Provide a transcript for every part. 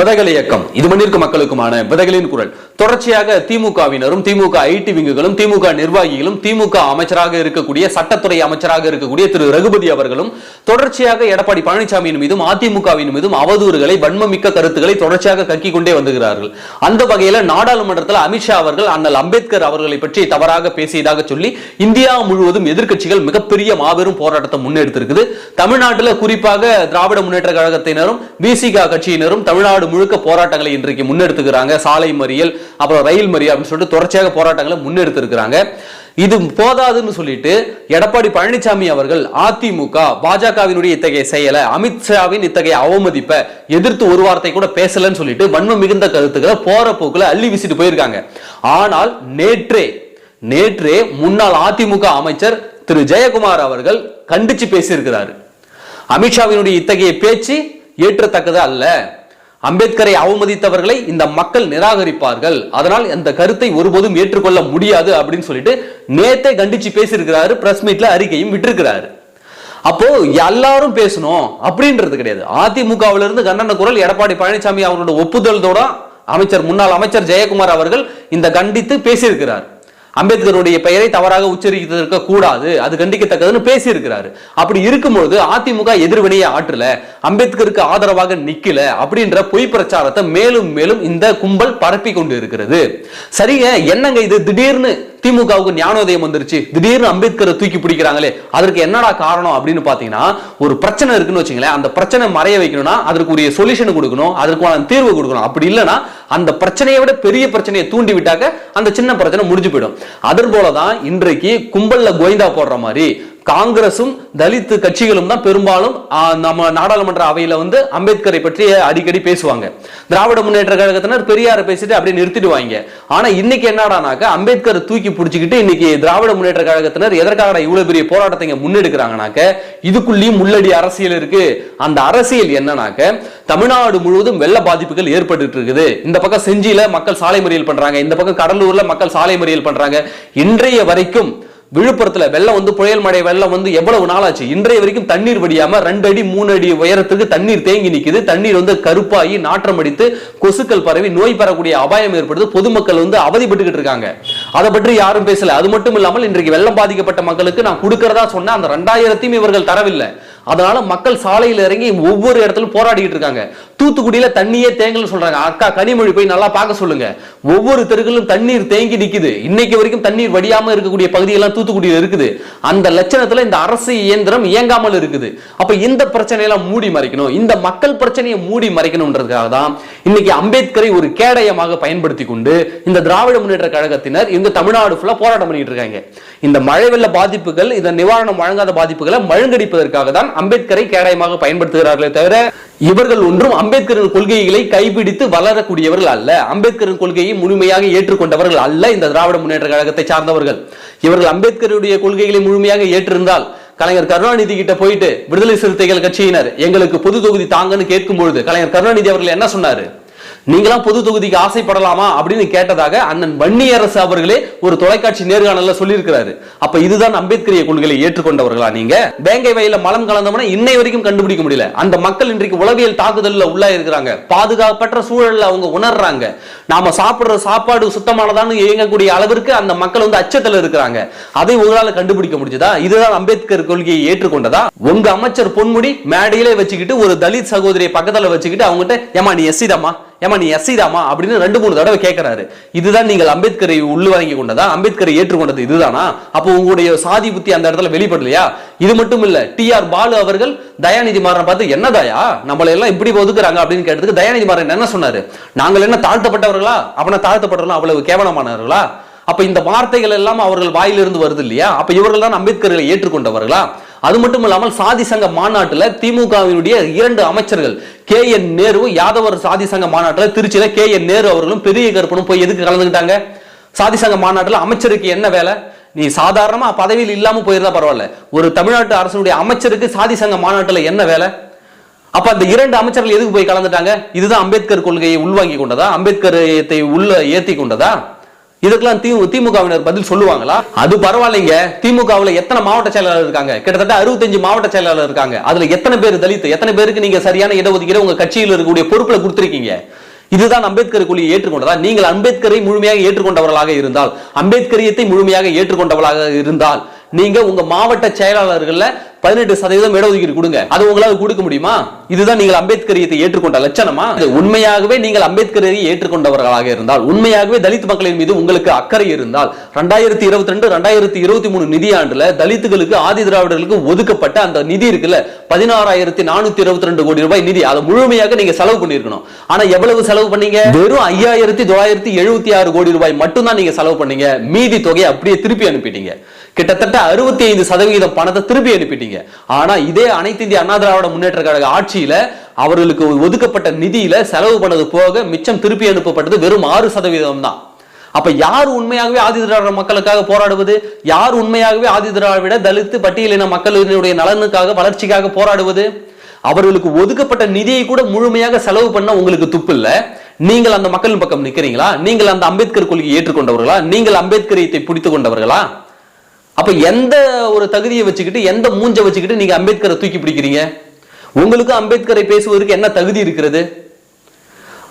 விதைகள் இயக்கம். இது மண்ணிற்கு மக்களுக்குமான விதைகளின் குரல். தொடர்ச்சியாக திமுகவினரும் திமுக ஐடி விங்குகளும் திமுக நிர்வாகிகளும் திமுக அமைச்சராக இருக்கக்கூடிய சட்டத்துறை அமைச்சராக இருக்கக்கூடிய திரு. ரகுபதி அவர்களும் தொடர்ச்சியாக எடப்பாடி பழனிசாமியின் மீதும் அதிமுகவின் மீதும் அவதூறுகளை வன்மமிக்க கருத்துக்களை தொடர்ச்சியாக கக்கிக் கொண்டே வந்துகிறார்கள் அந்த வகையில நாடாளுமன்றத்தில் அமித்ஷா அவர்கள் அண்ணல் அம்பேத்கர் அவர்களை பற்றி தவறாக பேசியதாக சொல்லி இந்தியா முழுவதும் எதிர்க்கட்சிகள் மிகப்பெரிய மாபெரும் போராட்டத்தை முன்னெடுத்திருக்குது. தமிழ்நாட்டில் குறிப்பாக திராவிட முன்னேற்ற கழகத்தினரும் பிசிக கட்சியினரும் தமிழ்நாடு முழுக்க போராட்டங்களை இன்றைக்கு முன்னெடுத்துக்கிறாங்க. சாலை மறியல் அப்புறம் ரயில் மறியல் அப்படின்னு சொல்லிட்டு தொடர்ச்சியாக போராட்டங்களை முன்னெடுத்திருக்கிறாங்க. இது போதாதுன்னு சொல்லிட்டு எடப்பாடி பழனிசாமி அவர்கள் அதிமுக பாஜகவினுடைய இத்தகைய செயலை அமித்ஷாவின் இத்தகைய அவமதிப்பை எதிர்த்து ஒரு வார்த்தை கூட பேசலன்னு சொல்லிட்டு வன்மம் மிகுந்த கருத்துக்களை போற போக்குல அள்ளி வீசிட்டு போயிருக்காங்க. ஆனால் நேற்றே நேற்றே முன்னாள் அதிமுக அமைச்சர் திரு. ஜெயக்குமார் அவர்கள் கண்டிச்சு பேசியிருக்கிறாரு. அமித்ஷாவினுடைய இத்தகைய பேச்சு ஏற்றத்தக்கது அல்ல. அம்பேத்கரை அவமதித்தவர்களை இந்த மக்கள் நிராகரிப்பார்கள். அதனால் அந்த கருத்தை ஒருபோதும் ஏற்றுக்கொள்ள முடியாது அப்படின்னு சொல்லிட்டு நேத்தே கண்டிச்சு பேசியிருக்கிறாரு பிரஸ் மீட்ல அறிக்கையும் விட்டிருக்கிறாரு. அப்போ எல்லாரும் பேசணும் அப்படின்றது கிடையாது. அதிமுகவில இருந்து கண்டன குரல் எடப்பாடி பழனிசாமி அவரோட ஒப்புதலோட அமைச்சர் முன்னாள் அமைச்சர் ஜெயக்குமார் அவர்கள் இந்த கண்டித்து பேசியிருக்கிறார். அம்பேத்கருடைய பெயரை தவறாக உச்சரித்திருக்க கூடாது. அது கண்டிக்கத்தக்கதுன்னு பேசியிருக்கிறாரு. அப்படி இருக்கும்பொழுது அதிமுக எதிர்வினையை ஆற்றல அம்பேத்கருக்கு ஆதரவாக நிக்கல அப்படின்ற பொய் பிரச்சாரத்தை மேலும் மேலும் இந்த கும்பல் பரப்பி கொண்டு இருக்கிறது சரிங்க என்னங்க இது? திடீர்னு திமுகவுக்கு ஞானோதயம் வந்துருச்சு. திடீர்னு அம்பேத்கரை தூக்கி பிடிக்கிறாங்களே அதற்கு என்னடா காரணம் அப்படின்னு பாத்தீங்கன்னா ஒரு பிரச்சனை இருக்குன்னு வச்சுங்களேன் அந்த பிரச்சனை மறைய வைக்கணும்னா அதற்கு உரிய சொல்யூஷன் கொடுக்கணும் அதற்கான தீர்வு கொடுக்கணும். அப்படி இல்லைன்னா அந்த பிரச்சனையை விட பெரிய பிரச்சனையை தூண்டி விட்டாக்க அந்த சின்ன பிரச்சனை முடிஞ்சு போயிடும். அதன் போலதான் இன்றைக்கு கும்பல்ல கோயந்தா போடுற மாதிரி காங்கிரசும் தலித்து கட்சிகளும் தான் பெரும்பாலும் நம்ம நாடாளுமன்ற அவையில வந்து அம்பேத்கரை பற்றி அடிக்கடி பேசுவாங்க. திராவிட முன்னேற்ற கழகத்தினர் பெரியாரை பேசிட்டு அப்படியே நிறுத்திடுவாங்க. ஆனா இன்னைக்கு என்னடானாக்க அம்பேத்கர் தூக்கி பிடிச்சிக்கிட்டு இன்னைக்கு திராவிட முன்னேற்ற கழகத்தினர் எதற்காக இவ்வளவு பெரிய போராட்டத்தை முன்னெடுக்கிறாங்கனாக்க இதுக்குள்ளேயும் முள்ளடி அரசியல் இருக்கு. அந்த அரசியல் என்னன்னாக்க தமிழ்நாடு முழுவதும் வெள்ள பாதிப்புகள் ஏற்பட்டு இருக்குது. இந்த பக்கம் செஞ்சியில மக்கள் சாலை மறியல் பண்றாங்க. இந்த பக்கம் கடலூர்ல மக்கள் சாலை மறியல் பண்றாங்க. இன்றைய வரைக்கும் விழுப்புரத்துல வெள்ளம் வந்து புயல் மழை வெள்ளம் வந்து எவ்வளவு நாளாச்சு? இன்றைய வரைக்கும் தண்ணீர் வடியாம ரெண்டு அடி மூணு அடி உயரத்துக்கு தண்ணீர் தேங்கி நிக்குது. தண்ணீர் வந்து கருப்பாகி நாற்றம் அடித்து கொசுக்கள் பரவி நோய் பெறக்கூடிய அபாயம் ஏற்படுது. பொதுமக்கள் வந்து அவதிப்பட்டுக்கிட்டு இருக்காங்க. அதை பற்றி யாரும் பேசல. அது மட்டும் இல்லாமல் இன்றைக்கு வெள்ளம் பாதிக்கப்பட்ட மக்களுக்கு நான் கொடுக்கறதா சொன்ன அந்த ரெண்டாயிரத்தையும் இவர்கள் தரவில்லை. அதனால மக்கள் சாலையில இறங்கி ஒவ்வொரு இடத்துல போராடிக்கிட்டு இருக்காங்க. தூத்துக்குடியில தண்ணியே தேங்கல் சொல்றாங்க. அக்கா கனிமொழி போய் நல்லா பார்க்க சொல்லுங்க. ஒவ்வொரு தெருக்களும் தண்ணீர் தேங்கி நிற்குது இன்னைக்கு வரைக்கும் தண்ணீர் வடியாம இருக்கக்கூடிய பகுதியெல்லாம் தூத்துக்குடியில் இருக்குது. அந்த லட்சணத்துல இந்த அரசு இயந்திரம் இயங்காமல் இருக்குது. அப்ப இந்த பிரச்சனையெல்லாம் மூடி மறைக்கணும். இந்த மக்கள் பிரச்சனையை மூடி மறைக்கணும்ன்றதுக்காக தான் இன்னைக்கு அம்பேத்கரை ஒரு கேடயமாக பயன்படுத்தி கொண்டு இந்த திராவிட முன்னேற்ற கழகத்தினர் இந்த தமிழ்நாடு ஃபுல்லா போராட்டம் பண்ணிட்டு இருக்காங்க. இந்த மழை வெள்ள பாதிப்புகள் இந்த நிவாரணம் வழங்காத பாதிப்புகளை மழுங்கடிப்பதற்காக தான் அம்பேத்கரை கேடயமாக பயன்படுத்துகிறார்களே தவிர இவர்கள் ஒன்றும் அம்பேத்கரின் கொள்கைகளை கைபிடித்து வளரக்கூடியவர்கள் அல்ல. அம்பேத்கரின் கொள்கையை முழுமையாக ஏற்றுக்கொண்டவர்கள் அல்ல இந்த திராவிட முன்னேற்ற கழகத்தை சார்ந்தவர்கள். இவர்கள் அம்பேத்கருடைய கொள்கைகளை முழுமையாக ஏற்றிருந்தால் கலைஞர் கருணாநிதி கிட்ட போயிட்டு விடுதலை சிறுத்தைகள் கட்சியினர் எங்களுக்கு பொது தொகுதி தாங்கன்னு கேட்கும் பொழுது கலைஞர் கருணாநிதி அவர்கள் என்ன சொன்னாரு? நீங்களாம் பொது தொகுதிக்கு ஆசைப்படலாமா அப்படின்னு கேட்டதாக அண்ணன் வன்னியரசு அவர்களே ஒரு தொலைக்காட்சி நேர்காணல சொல்லியிருக்கிறாரு. அப்ப இதுதான் அம்பேத்கரிய கொள்கையை ஏற்றுக்கொண்டவர்களா நீங்க? வேங்கை வயல மலம் கலந்தவன இன்னை வரைக்கும் கண்டுபிடிக்க முடியல. அந்த மக்கள் இன்றைக்கு உளவியல் தாக்குதல்ல உள்ளா இருக்கிறாங்க. பாதுகாப்பற்ற சூழல்ல அவங்க உணர்றாங்க. நாம சாப்பிடுற சாப்பாடு சுத்தமானதான்னு இயங்கக்கூடிய அளவிற்கு அந்த மக்கள் வந்து அச்சத்துல இருக்கிறாங்க. அதை உங்களால கண்டுபிடிக்க முடிஞ்சதா? இதுதான் அம்பேத்கர் கொள்கையை ஏற்றுக்கொண்டதா? உங்க அமைச்சர் பொன்முடி மேடையிலே வச்சுக்கிட்டு ஒரு தலித் சகோதரியை பக்கத்துல வச்சுக்கிட்டு அவங்ககிட்ட ஏமா நீ எஸ்சி தாமா ஏமா நீ எஸ்சி தாமா அப்படின்னு ரெண்டு மூணு தடவை கேட்கிறாரு இதுதான் நீங்கள் அம்பேத்கரை உள்ள வாங்கி கொண்டதா? அம்பேத்கரை ஏற்றுக்கொண்டது இதுதானா? அப்போ உங்களுடைய சாதி புத்தி அந்த இடத்துல வெளிப்படலையா? இது மட்டும் இல்ல டி ஆர் பாலு அவர்கள் தயாநிதி மாறன் பார்த்து என்னதாயா? நம்மளை எல்லாம் இப்படி ஒதுக்குறாங்க? அப்படின்னு கேட்டதுக்கு தயாநிதி மாறன் என்ன சொன்னாரு? நாங்கள் என்ன தாழ்த்தப்பட்டவர்களா? அப்பனா தாழ்த்தப்பட்டவர்களா? அவ்வளவு கேவலமானவர்களா? அப்ப இந்த வார்த்தைகள் எல்லாம் அவர்கள் வாயிலிருந்து வருது இல்லையா? அப்ப இவர்கள் தான் அம்பேத்கரை ஏற்றுக்கொண்டவர்களா? அது மட்டும் இல்லாமல் சாதி சங்க மாநாட்டில் திமுகவினுடைய இரண்டு அமைச்சர்கள் கே என் நேரு யாதவர் சாதி சங்க மாநாட்டில் திருச்சியில் கே என் நேரு அவர்களும் பெரிய கருப்பனும் போய் எதுக்கு கலந்துக்கிட்டாங்க? சாதி சங்க மாநாட்டில் அமைச்சருக்கு என்ன வேலை? நீ சாதாரணமா பதவியில் இல்லாம போயிருந்தா பரவாயில்ல. ஒரு தமிழ்நாட்டு அரசனுடைய அமைச்சருக்கு சாதி சங்க மாநாட்டில் என்ன வேலை? அப்ப அந்த இரண்டு அமைச்சர்கள் எதுக்கு போய் கலந்துட்டாங்க? இதுதான் அம்பேத்கர் கொள்கையை உள்வாங்கி கொண்டதா? அம்பேத்கர் உள்ள ஏத்தி கொண்டதா? இதுக்கெல்லாம் தி திமுகவினர் பதில் சொல்லுவாங்களா? அது பரவாயில்லைங்க. திமுகவுல எத்தனை மாவட்ட செயலாளர் இருக்காங்க? கிட்டத்தட்ட அறுபத்தஞ்சு மாவட்ட செயலாளர் இருக்காங்க. அதுல எத்தனை பேர் தலித் எத்தனை பேருக்கு நீங்க சரியான இடஒதுக்கீடு உங்க கட்சியில் இருக்கக்கூடிய பொறுப்புல கொடுத்துருக்கீங்க? இதுதான் அம்பேத்கர் குழியை ஏற்றுக்கொண்டதா? நீங்கள் அம்பேத்கரை முழுமையாக ஏற்றுக்கொண்டவர்களாக இருந்தால் அம்பேத்கரியத்தை முழுமையாக ஏற்றுக்கொண்டவர்களாக இருந்தால் நீங்க உங்க மாவட்ட செயலாளர்கள்ல பதினெட்டு சதவீதம் இடஒதுக்கீடு கொடுங்க. அது உங்களால கொடுக்க முடியுமா? இதுதான் நீங்கள் அம்பேத்கரியத்தை ஏற்றுக்கொண்ட லட்சணமா? இது உண்மையாகவே நீங்கள் அம்பேத்கரை ஏற்றுக்கொண்டவர்களாக இருந்தால் உண்மையாகவே தலித் மக்களின் மீது உங்களுக்கு அக்கறை இருந்தால் ரெண்டாயிரத்தி இருபத்தி ரெண்டு ரெண்டாயிரத்தி இருபத்தி மூணு நிதியாண்டுல தலித்துகளுக்கு ஆதி திராவிடர்களுக்கு ஒதுக்கப்பட்ட அந்த நிதி இருக்குல்ல பதினாறாயிரத்தி நானூத்தி இருபத்தி ரெண்டு கோடி ரூபாய் நிதி. அதை முழுமையாக நீங்க செலவு பண்ணிருக்கணும் ஆனா எவ்வளவு செலவு பண்ணீங்க? வெறும் ஐயாயிரத்தி தொள்ளாயிரத்தி எழுபத்தி ஆறு கோடி ரூபாய் மட்டும்தான் நீங்க செலவு பண்ணீங்க. மீதி தொகையை அப்படியே திருப்பி அனுப்பிட்டீங்க. கிட்டத்தட்ட அறுபத்தி ஐந்து சதவீதம் பணத்தை திருப்பி அனுப்பிட்டீங்க. ஆனா இதே அனைத்து இந்திய அண்ணா திராவிட முன்னேற்ற கழக ஆட்சியில அவர்களுக்கு ஒதுக்கப்பட்ட நிதியில செலவு பண்ணது போக மிச்சம் திருப்பி அனுப்பப்பட்டது வெறும் ஆறு சதவீதம் தான். அப்ப யார் உண்மையாகவே ஆதி திராவிட மக்களுக்காக போராடுவது? யார் உண்மையாகவே ஆதி திராவிட தலித்து பட்டியலின மக்களினுடைய நலனுக்காக வளர்ச்சிக்காக போராடுவது? அவர்களுக்கு ஒதுக்கப்பட்ட நிதியை கூட முழுமையாக செலவு பண்ண உங்களுக்கு துப்பு இல்ல நீங்கள் அந்த மக்களின் பக்கம் நிக்கிறீங்களா நீங்கள் அந்த அம்பேத்கர் கொள்கையை ஏற்றுக்கொண்டவர்களா? நீங்கள் அம்பேத்கரியத்தை பிடித்துக் கொண்டவர்களா? அப்ப எந்த ஒரு தகுதியை வச்சுக்கிட்டு எந்த மூஞ்ச வச்சுக்கிட்டு நீங்க அம்பேத்கரை தூக்கி பிடிக்கிறீங்க? உங்களுக்கு அம்பேத்கரை பேசுவதற்கு என்ன தகுதி இருக்கிறது?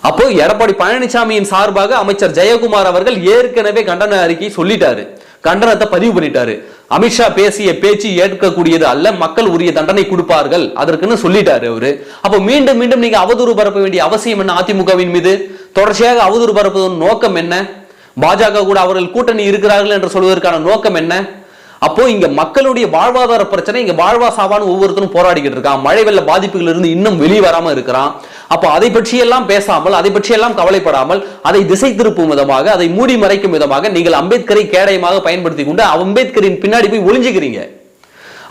அப்போ எடப்பாடி பழனிசாமியின் சார்பாக அமைச்சர் ஜெயக்குமார் அவர்கள் ஏற்கனவே கண்டன அறிக்கை சொல்லிட்டாரு. கண்டனத்தை பதிவு பண்ணிட்டாரு. அமித்ஷா பேசிய பேச்சு ஏற்கக்கூடியது அல்ல மக்கள் உரிய தண்டனை கொடுப்பார்கள் அதற்குன்னு சொல்லிட்டாரு அவரு. அப்போ மீண்டும் மீண்டும் நீங்க அவதூறு பரப்ப வேண்டிய அவசியம் என்ன அதிமுகவின் மீது? தொடர்ச்சியாக அவதூறு பரப்புவதன் நோக்கம் என்ன? பாஜக கூட அவர்கள் கூட்டணி இருக்கிறார்கள் என்று சொல்வதற்கான நோக்கம் என்ன? அப்போ இங்க மக்களுடைய வாழ்வாதார பிரச்சனை இங்க வாழ்வா சாவான்னு ஒவ்வொருத்தரும் போராடிக்கிட்டு இருக்கான். மழை வெள்ள பாதிப்புகள் இருந்து இன்னும் வெளியே வராம இருக்கிறான். அப்போ அதை பற்றியெல்லாம் பேசாமல் அதை பற்றியெல்லாம் கவலைப்படாமல் அதை திசை திருப்பும் விதமாக அதை மூடி மறைக்கும் விதமாக நீங்கள் அம்பேத்கரை கேடயமாக பயன்படுத்தி கொண்டு அம்பேத்கரின் பின்னாடி போய் ஒளிஞ்சுக்கிறீங்க.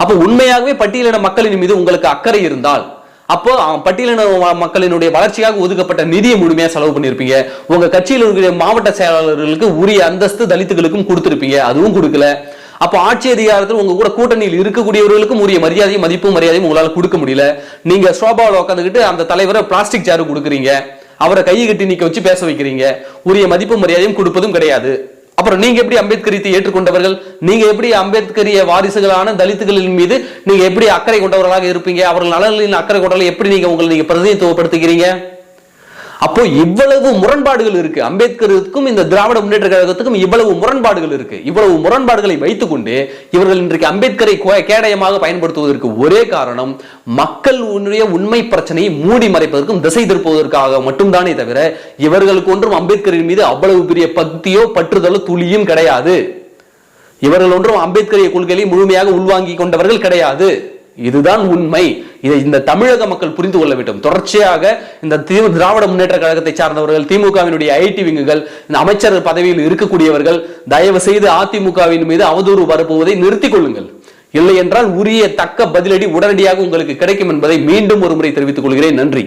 அப்போ உண்மையாகவே பட்டியலின மக்களின் மீது உங்களுக்கு அக்கறை இருந்தால் அப்போ பட்டியலின மக்களினுடைய வளர்ச்சியாக ஒதுக்கப்பட்ட நிதியை முழுமையாக செலவு பண்ணியிருப்பீங்க உங்க கட்சியில் இருக்கிற மாவட்ட செயலாளர்களுக்கு உரிய அந்தஸ்து தலித்துகளுக்கும் கொடுத்துருப்பீங்க. அதுவும் கொடுக்கல. அப்போ ஆட்சி அதிகாரத்தில் உங்க கூட கூட்டணியில் இருக்கக்கூடியவர்களுக்கும் உரிய மரியாதையும் மதிப்பும் மரியாதையும் உங்களால் கொடுக்க முடியல. நீங்க சோபாவில் உட்காந்துக்கிட்டு அந்த தலைவரை பிளாஸ்டிக் சேரு கொடுக்குறீங்க. அவரை கையை கட்டி நிக்க வச்சு பேச வைக்கிறீங்க. உரிய மதிப்பு மரியாதையும் கொடுப்பதும் கிடையாது. அப்புறம் நீங்க எப்படி அம்பேத்கரியத்தை ஏற்றுக்கொண்டவர்கள்? நீங்க எப்படி அம்பேத்கரிய வாரிசுகளான தலித்துகளின் மீது நீங்க எப்படி அக்கறை கொண்டவர்களாக இருப்பீங்க? அவர்கள் நலனின் அக்கறை கொண்டவர்கள் எப்படி நீங்க உங்களை நீங்க பிரதிநிதித்துவப்படுத்துகிறீங்க? அப்போ இவ்வளவு முரண்பாடுகள் இருக்கு. அம்பேத்கருக்கும் இந்த திராவிட முன்னேற்ற கழகத்துக்கும் இவ்வளவு முரண்பாடுகள் இருக்கு. இவ்வளவு முரண்பாடுகளை வைத்துக்கொண்டு இவர்கள் இன்றைக்கு அம்பேத்கரை கோ- கேடயமாக பயன்படுத்துவதற்கு ஒரே காரணம் மக்கள் உன்னுடைய உண்மை பிரச்சனையை மூடி மறைப்பதற்கும் திசை திருப்புவதற்காக மட்டும்தானே தவிர இவர்களுக்கு ஒன்றும் அம்பேத்கரின் மீது அவ்வளவு பெரிய பக்தியோ பற்றுதலோ துளியும் கிடையாது. இவர்கள் ஒன்றும் அம்பேத்கரிய கொள்கையை முழுமையாக உள்வாங்கிக் கொண்டவர்கள் கிடையாது. இதுதான் உண்மை. இதை இந்த தமிழக மக்கள் புரிந்து கொள்ள வேண்டும். தொடர்ச்சியாக இந்த திராவிட முன்னேற்ற கழகத்தை சார்ந்தவர்கள் திமுகவினுடைய ஐடி விங்குகள் இந்த அமைச்சர் பதவியில் இருக்கக்கூடியவர்கள் தயவு செய்து அதிமுகவின் மீது அவதூறு பரப்புவதை நிறுத்திக் கொள்ளுங்கள். இல்லை என்றால் உரிய தக்க பதிலடி உடனடியாக உங்களுக்கு கிடைக்கும் என்பதை மீண்டும் ஒரு முறை தெரிவித்துக் கொள்கிறேன். நன்றி.